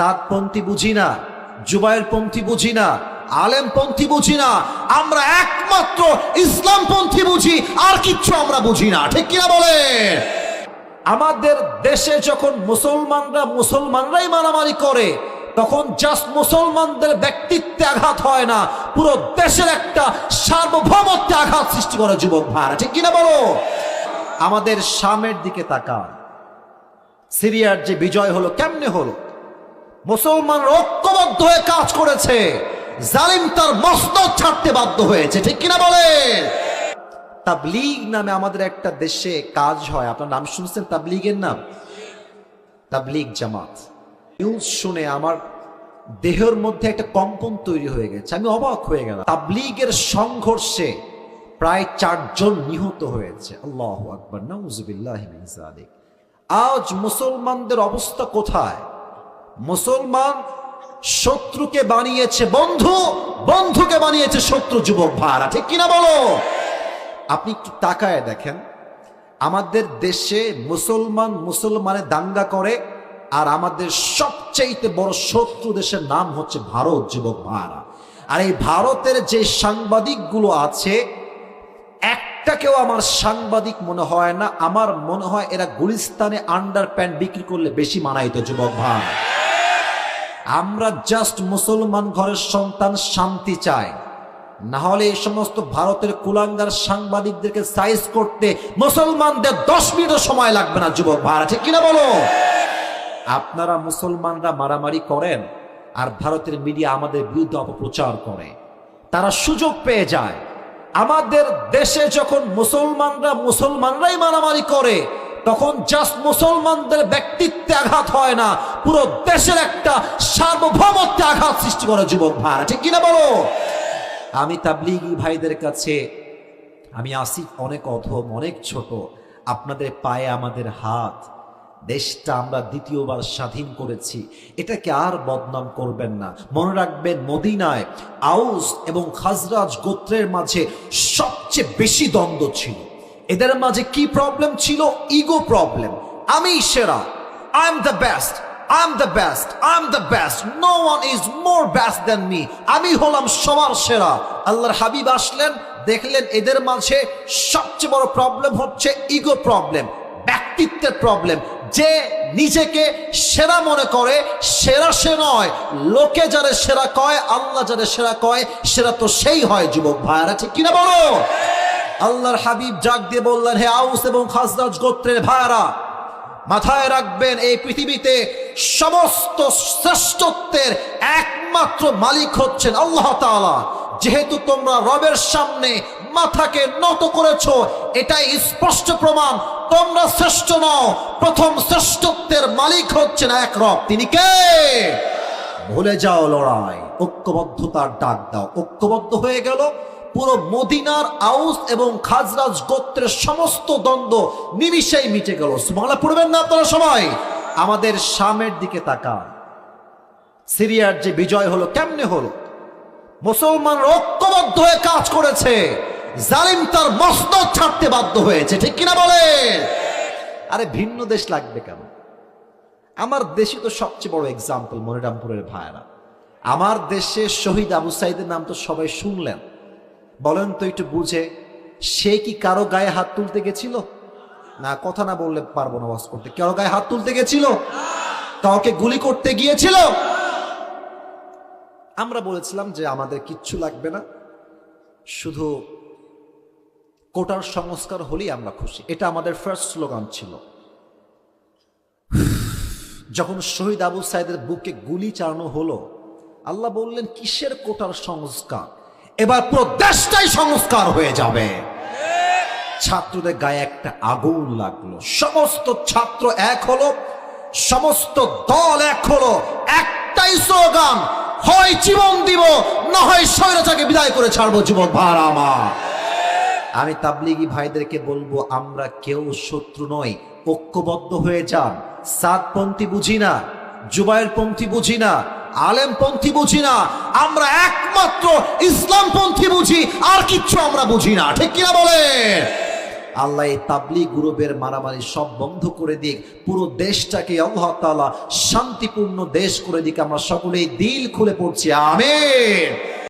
সাতপন্থী বুঝি না, জুবাইর পন্থী বুঝি না, আলেম পন্থী বুঝি না, আমরা একমাত্র ইসলাম পন্থী বুঝি, আর কিচ্ছু আমরা বুঝি না, ঠিক কিনা বলে? আমাদের দেশে যখন মুসলমানরা মুসলমানরাই মারামারি করে, তখন জাস্ট মুসলমানদের ব্যক্তিত্বে আঘাত হয় না, পুরো দেশের একটা সার্বভৌমত্বে আঘাত সৃষ্টি করে যুবক ভাড়া ঠিক কিনা বলো? আমাদের সামের দিকে তাকান। সিরিয়ার যে বিজয় হলো, কেমনে হলো? মুসলমান ঐক্যবদ্ধ হয়ে কাজ করেছে। জালিম তার মস্তক ছাড়তে বাধ্য হয়েছে। ঠিক কিনা বলে? তাবলিগ নামে আমাদের একটা দেশে কাজ হয়। আপনার নাম শুনছেন তাবলিগের নাম? তাবলিগ জামাত। নিউজ শুনে আমার দেহের মধ্যে একটা কম্পন তৈরি হয়ে গেছে। আমি অবাক হয়ে গেলাম। তাবলিগের সংঘর্ষে প্রায় চারজন নিহত হয়েছে। আল্লাহ আকবর। নাউজুবিল্লাহ। আজ মুসলমানদের অবস্থা কোথায়? মুসলমান শত্রুকে বানিয়েছে বন্ধু, বন্ধুকে বানিয়েছে শত্রু যুবক ভাড়া ঠিক কিনা বলো? আপনি একটু তাকায় দেখেন, আমাদের দেশে মুসলমান মুসলমানে দাঙ্গা করে, আর আমাদের সবচেয়ে বড় শত্রু দেশের নাম হচ্ছে ভারত যুবক ভাড়া আর এই ভারতের যে সাংবাদিকগুলো আছে, একটাকেও আমার সাংবাদিক মনে হয় না, আমার মনে হয় এরা গুলিস্তানে আন্ডার প্যান্ট বিক্রি করলে বেশি মানাইতো যুবক ভাই আমরা জাস্ট মুসলমান ঘরের সন্তান শান্তি চাই। না হলে এই সমস্ত ভারতের কুলাঙ্গার সাংবাদিকদেরকে সাইজ করতে মুসলমানদের দশ মিনিটও সময় লাগবে না, যুবক ভাড়া ঠিক কিনা বলো? আপনারা মুসলমানরা মারামারি করেন আর ভারতের মিডিয়া আমাদের বিরুদ্ধে অপপ্রচার করে। তারা সুযোগ পেয়ে যায়। আমাদের দেশে যখন মুসলমানরা মুসলমানরাই মারামারি করে তখন জাস্ট মুসলমানদের ব্যক্তিত্বে আঘাত হয় না, পুরো দেশের একটা সার্বভৌমত্বে আঘাত সৃষ্টি করে যুবক ভাড়া ঠিক কিনা বলো? আমি তাবলিগি ভাইদের কাছে, আমি আসি অনেক অধম, অনেক ছোট। আপনাদের পায়ে আমাদের হাত। দেশটা আমরা দ্বিতীয়বার স্বাধীন করেছি। এটাকে আর বদনাম করবেন না। মনে রাখবেন, মদিনায় আউস এবং খাজরাজ গোত্রের মাঝে সবচেয়ে বেশি দ্বন্দ্ব ছিল। এদের মাঝে কি প্রবলেম ছিল? ইগো প্রবলেম আমি সেরা। I am the best I am the best I am the best no one is more best than me আমি হলাম সবার সেরা। আল্লাহর হাবিব আসলেন, দেখলেন এদের মাঝে সবচেয়ে বড় প্রবলেম হচ্ছে ইগো প্রবলেম ব্যক্তিত্বের প্রবলেম যে নিজেকে সেরা মনে করে, সেরা সে নয়। লোকে যারা সেরা কয়, আল্লাহ যারা সেরা কয়, সেরা তো সেই হয়, যুবক ভাইয়ারা। ঠিক কিনা বলো? আল্লাহর হাবিব জাগ দিয়ে বললেন, হে আউস এবং খাজরাজ গোত্রের ভাইয়ারা, মাথায় রাখবেন, এই পৃথিবীতে সমস্ত শ্রেষ্ঠত্বের একমাত্র মালিক হচ্ছেন আল্লাহ তাআলা। যেহেতু তোমরা রবের সামনে মাথাকে নত করেছ, এটাই স্পষ্ট প্রমাণ। তোমরা শ্রেষ্ঠ নও, প্রথম শ্রেষ্ঠত্বের মালিক হচ্ছেন এক রব। তিনি কে? ভুলে যাও লড়াই, ঐক্যবদ্ধতার ডাক দাও। ঐক্যবদ্ধ হয়ে গেল পুরো মদিনার আউস এবং খাজরাজ গোত্রের সমস্ত দ্বন্দ্ব নিমিষেই মিটে গেল। বাংলা পড়বেন না আপনারা সবাই? আমাদের সামের দিকে তাকান। সিরিয়ার যে বিজয় হলো, কেমনে হলো? মুসলমান ঐক্যবদ্ধ হয়ে কাজ করেছে। জালিম তার মস্তক ছাড়তে বাধ্য হয়েছে। ঠিক কিনা বলে আরে ভিন্ন দেশ লাগবে কেন? আমার দেশে তো সবচেয়ে বড় এক্সাম্পল মনিরামপুরের ভাইয়েরা। আমার দেশে শহীদ আবু সাইদের নাম তো সবাই শুনলেন। বলেন তো একটু বুঝে, সে কি কারও গায়ে হাত তুলতে গেছিল? না, কথা না বললে পারব না ওয়াজ করতে। কারও গায়ে হাত তুলতে গেছিল? কাউকে গুলি করতে গিয়েছিল? আমরা বলেছিলাম যে আমাদের কিচ্ছু লাগবে না, শুধু কোটার সংস্কার হলেই আমরা খুশি। এটা আমাদের ফার্স্ট স্লোগান ছিল। যখন শহীদ আবু সাইদের বুকে গুলি চালানো হলো, আল্লাহ বললেন, কিসের কোটার সংস্কার? এবার পুরো দেশটাই সংস্কার হয়ে যাবে। ছাত্রদের গায়ে একটা আগুন লাগল। সমস্ত ছাত্র এক হলো, সমস্ত দল এক হলো। একটাই স্লোগান, হয় জীবন দিব, না হয় স্বৈরাচাকে বিদায় করে ছাড়বো জীবন ভার আমার। আমি তাবলিগি ভাইদেরকে বলব, আমরা কেউ শত্রু নই, ঐক্যবদ্ধ হয়ে যান। সাতপন্থী বুঝি না জুবাইর পন্থী বুঝি না আলেম পন্থী বুঝি না। আমরা একমাত্র ইসলামপন্থী বুঝি, আর কিচ্ছু আমরা বুঝি না। ঠিক কিনা বলে আল্লাহ তাবলি গ্রুপের মারামারি সব বন্ধ করে দিক। পুরো দেশটাকে আল্লাহ শান্তিপূর্ণ দেশ করে দিক। আমরা সকলেই দিল খুলে পড়ছি। আমিন।